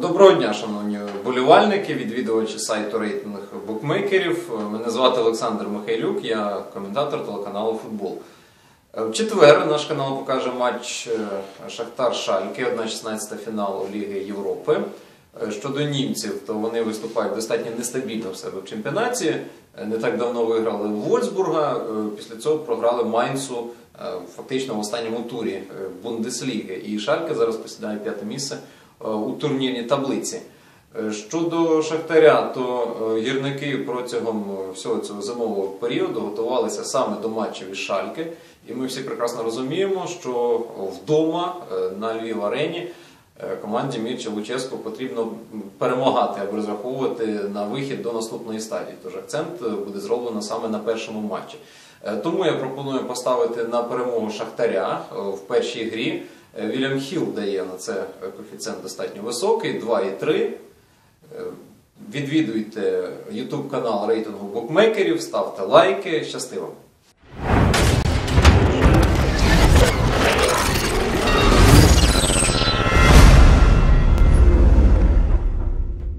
Доброго дня, шановні болівальники, відвідувачі сайту рейтинг букмекерів. Мене звати Олександр Михайлюк, я коментатор телеканалу Футбол. В четвер наш канал покаже матч е, Шахтар Шальки, 1-16 фіналу Ліги Європи. Е, Щодо німців, то вони виступають достатньо нестабільно в себе в чемпіонаті. Е, Не так давно виграли Вольсбурга, після цього програли Майнцу фактично в останньому турі Бундесліги. І Шальке зараз посідає п'яте місце у турнірній таблиці. Е, Щодо Шахтаря, то е, гірники протягом е, всього цього зимового періоду готувалися саме до матчів із Шальки. І ми всі прекрасно розуміємо, що вдома е, на Львів арені е, команді Мірча Луческу потрібно перемагати, аби розраховувати на вихід до наступної стадії. Тож акцент е, буде зроблено саме на першому матчі. Е, Тому я пропоную поставити на перемогу Шахтаря е, в першій грі. Вільям Хіл дає на це коефіцієнт достатньо високий 2,3. Е, Відвідуйте YouTube канал рейтингу букмекерів, ставте лайки. Щасти вам!